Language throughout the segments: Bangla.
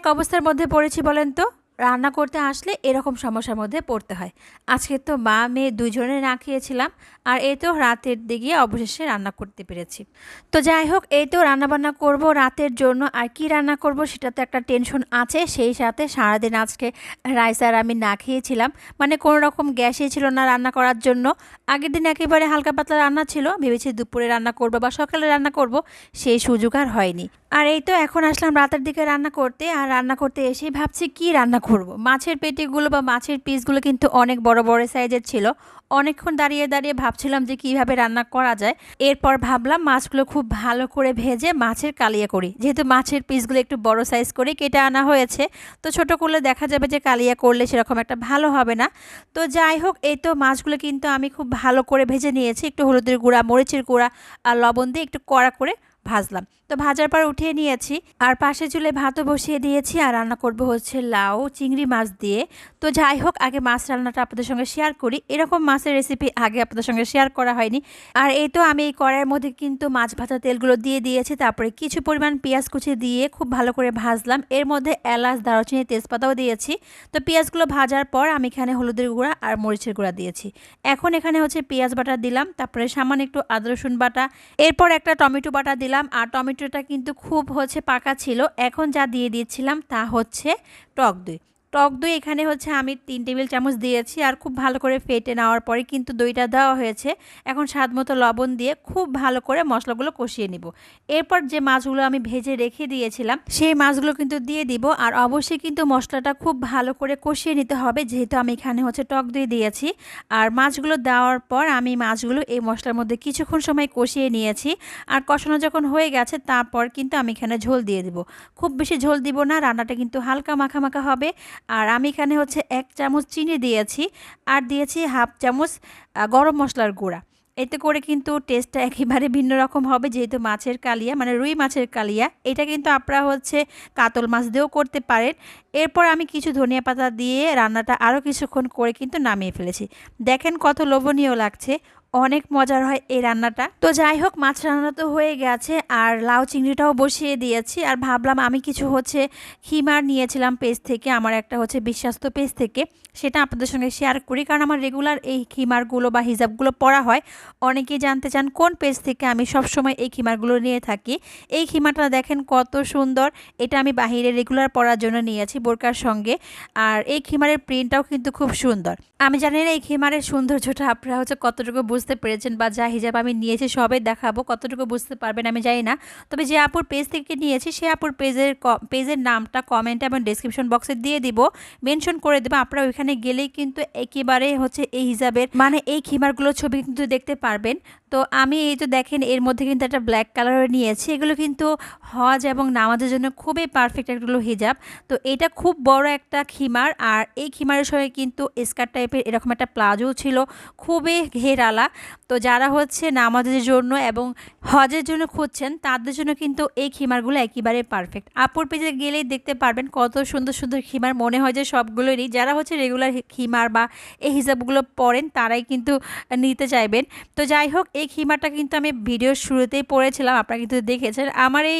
এক অবস্থার মধ্যে পড়েছি বলেন তো? রান্না করতে আসলে এরকম সমস্যার মধ্যে পড়তে হয়। আজকে তো মা, মেয়ে দুজনে না খেয়েছিলাম আর এই তো রাতের দিকে অবশেষে রান্না করতে পেরেছি। তো যাই হোক, এই তো রান্নাবান্না করব রাতের জন্য। আর কি রান্না করব সেটা তো একটা টেনশন আছে। সেই সাথে সারাদিন আজকে রাইস আর আমি না খেয়েছিলাম। মানে কোনো রকম গ্যাসই ছিল না রান্না করার জন্য। আগের দিন একেবারে হালকা পাতলা রান্না ছিল। ভেবেছি দুপুরে রান্না করব বা সকালে রান্না করব। সেই সুযোগ আর হয়নি। আর এই তো এখন আসলাম রাতের দিকে রান্না করতে, আর রান্না করতে এসেই ভাবছি কি রান্না করব। মাছের পেটিগুলো বা মাছের পিসগুলো কিন্তু অনেক বড় বড় সাইজের ছিল। অনেকক্ষণ দাঁড়িয়ে দাঁড়িয়ে ভাবছিলাম যে কীভাবে রান্না করা যায়। এরপর ভাবলাম মাছগুলো খুব ভালো করে ভেজে মাছের কালিয়া করি। যেহেতু মাছের পিসগুলো একটু বড় সাইজ করে কেটে আনা হয়েছে, তো ছোট করলে দেখা যাবে যে কালিয়া করলে সেরকম একটা ভালো হবে না। তো যাই হোক, এই তো মাছগুলো কিন্তু আমি খুব ভালো করে ভেজে নিয়েছি। একটু হলুদের গুঁড়া, মরিচের গুঁড়া আর লবণ দিয়ে একটু কড়া করে ভাজলাম। তো ভাজার পর উঠিয়ে নিয়েছি। আর পাশে চুলে ভাতও বসিয়ে দিয়েছি। আর রান্না করব হচ্ছে লাউ, চিংড়ি মাছ দিয়ে। তো যাই হোক, আগে মাছ রান্নাটা আপনাদের সঙ্গে শেয়ার করি। এরকম মাছের রেসিপি আগে আপনাদের সঙ্গে শেয়ার করা হয়নি। আর এই তো আমি এই কড়াইয়ের মধ্যে কিন্তু মাছ ভাজা তেলগুলো দিয়ে দিয়েছি। তারপরে কিছু পরিমাণ পেঁয়াজ কুচি দিয়ে খুব ভালো করে ভাজলাম। এর মধ্যে এলাচ, দারুচিনি, তেজপাতাও দিয়েছি। তো পেঁয়াজগুলো ভাজার পর আমি এখানে হলুদের গুঁড়া আর মরিচের গুঁড়া দিয়েছি। এখন এখানে হচ্ছে পেঁয়াজ বাটা দিলাম। তারপরে সামান্য একটু আদা রসুন বাটা। এরপর একটা টমেটো বাটা আর টমেটোটা কিন্তু খুব হচ্ছে পাকা ছিল। এখন যা দিয়ে দিয়েছিলাম তা হচ্ছে টক দই। টক দই এখানে হচ্ছে আমি তিন টেবিল চামচ দিয়েছি আর খুব ভালো করে ফেটে নেওয়ার পরে কিন্তু দইটা দেওয়া হয়েছে। এখন স্বাদ মতো লবণ দিয়ে খুব ভালো করে মশলাগুলো কষিয়ে নিব। এরপর যে মাছগুলো আমি ভেজে রেখে দিয়েছিলাম, সেই মাছগুলো কিন্তু দিয়ে দিব আর অবশ্যই কিন্তু মশলাটা খুব ভালো করে কষিয়ে নিতে হবে যেহেতু আমি এখানে হচ্ছে টক দই দিয়েছি। আর মাছগুলো দেওয়ার পর আমি মাছগুলো এই মশলার মধ্যে কিছুক্ষণ সময় কষিয়ে নিয়েছি আর কষানো যখন হয়ে গেছে তারপর কিন্তু আমি এখানে ঝোল দিয়ে দিব। খুব বেশি ঝোল দিব না, রান্নাটা কিন্তু হালকা মাখা মাখা হবে আর আমি এখানে হচ্ছে এক চামচ চিনি দিয়েছি আর দিয়েছি হাফ চামচ গরম মশলার গুঁড়া। এতে করে কিন্তু টেস্টটা একেবারে ভিন্ন রকম হবে, যেহেতু মাছের কালিয়া মানে রুই মাছের কালিয়া। এটা কিন্তু আপনারা হচ্ছে কাতল মাছ দিয়েও করতে পারেন। এরপর আমি কিছু ধনিয়া পাতা দিয়ে রান্নাটা আরও কিছুক্ষণ করে কিন্তু নামিয়ে ফেলেছি। দেখেন কত লোভনীয় লাগছে। অনেক মজার হয় এই রান্নাটা। তো যাই হোক মাছ রান্না তো হয়ে গেছে আর লাউ চিংড়িটাও বসিয়ে দিয়েছি। আর ভাবলাম আমি কিছু হচ্ছে খিমার নিয়েছিলাম পেজ থেকে, আমার একটা হচ্ছে বিশ্বাস্ত পেজ থেকে। সেটা আপনাদের সঙ্গে শেয়ার করি। কারণ আমার রেগুলার এই খিমারগুলো বা হিজাবগুলো পড়া হয়। অনেকেই জানতে চান কোন পেজ থেকে আমি সব সময় এই খিমারগুলো নিয়ে থাকি। এই খিমারটা দেখেন কত সুন্দর। এটা আমি বাহিরে রেগুলার পড়ার জন্য নিয়েছি বোরকার সঙ্গে। আর এই খিমারের প্রিন্টটাও কিন্তু খুব সুন্দর। আমি জানি না এই খিমারের সৌন্দর্যটা আপনারা হচ্ছে কতটুকু বুঝতে পেরেছেন বা যা হিজাব আমি নিয়েছি সবে দেখাবো, কতটুকু বুঝতে পারবেন আমি জানি না। তবে যে আপুর পেজ থেকে নিয়েছি, সে আপুর পেজের পেজের নামটা কমেন্টে এবং ডিসক্রিপশন বক্সে দিয়ে দিব। মেনশন করে দেবো, আপনারা ওইখানে গেলেই কিন্তু একেবারে হচ্ছে এই হিসাবের মানে এই খিমারগুলোর ছবি কিন্তু দেখতে পারবেন। তো আমি এই তো দেখেন, এর মধ্যে কিন্তু একটা ব্ল্যাক কালারের নিয়েছি। এগুলো কিন্তু হজ এবং নামাজের জন্য খুবই পারফেক্ট একগুলো হিজাব। তো এটা খুব বড় একটা খিমার, আর এই খিমারের সঙ্গে কিন্তু স্কার্ট টাইপের এরকম একটা প্লাজো ছিল, খুবই ঘেরালা। তো যারা হচ্ছে নামাজের জন্য এবং হজের জন্য খুঁজছেন, তাদের জন্য কিন্তু এই খিমারগুলো একেবারে পারফেক্ট আপুর পেজে গেলেই দেখতে পারবেন কত সুন্দর সুন্দর খিমার। মনে হয় যে সবগুলোরই যারা হচ্ছে রেগুলার খিমার বা এই হিসাবগুলো পড়েন, তারাই কিন্তু নিতে চাইবেন। তো যাই হোক, এই খিমারটা কিন্তু আমি ভিডিওর শুরুতেই পড়েছিলাম, আপনারা কিন্তু দেখেছেন। আমার এই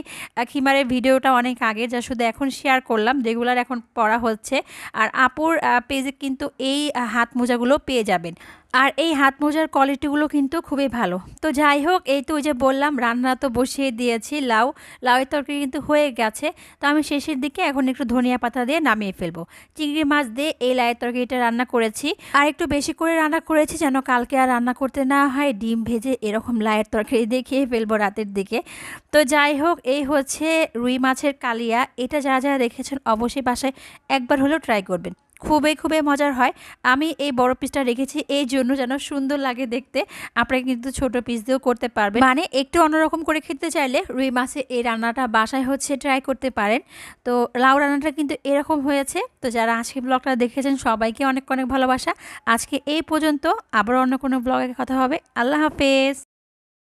খিমারের ভিডিওটা অনেক আগে, যা শুধু এখন শেয়ার করলাম রেগুলার এখন পড়া হচ্ছে। আর আপুর পেজে কিন্তু এই হাত মোজাগুলো পেয়ে যাবেন। আর এই হাত মোজার কোয়ালিটিগুলো কিন্তু খুবই ভালো। তো যাই হোক, এই তো ওই যে বললাম, রান্না তো বসিয়ে দিয়েছি, লাউ। লাউয়ের তরকারি কিন্তু হয়ে গেছে। তো আমি শেষের দিকে এখন একটু ধনিয়া পাতা দিয়ে নামিয়ে ফেলব। চিংড়ি মাছ দিয়ে এই লাউয়ের তরকারিটা রান্না করেছি। আর একটু বেশি করে রান্না করেছি যেন কালকে আর রান্না করতে না হয়, ডিম ভেজে এরকম লাউয়ের তরকারি দিয়ে খেয়ে ফেলব রাতের দিকে। তো যাই হোক, এই হচ্ছে রুই মাছের কালিয়া। এটা যারা যারা দেখেছেন, অবশ্যই বাসায় একবার হলেও ট্রাই করবেন। খুবই খুবই মজার হয়। আমি এই বড় পিসটা রেখেছি, এই জন্য যেন সুন্দর লাগে দেখতে। আপনারা কিন্তু ছোট পিস দিয়েও করতে পারবেন। মানে একটু অন্যরকম করে খেতে চাইলে রুই মাছে এই রান্নাটা বাসায় হচ্ছে ট্রাই করতে পারেন। তো লাউ রান্নাটা কিন্তু এরকম হয়েছে। তো যারা আজকে ব্লগটা দেখেছেন, সবাইকে অনেক অনেক ভালোবাসা। আজকে এই পর্যন্ত আবার অন্য কোনো ব্লগে কথা হবে। আল্লাহ হাফেজ।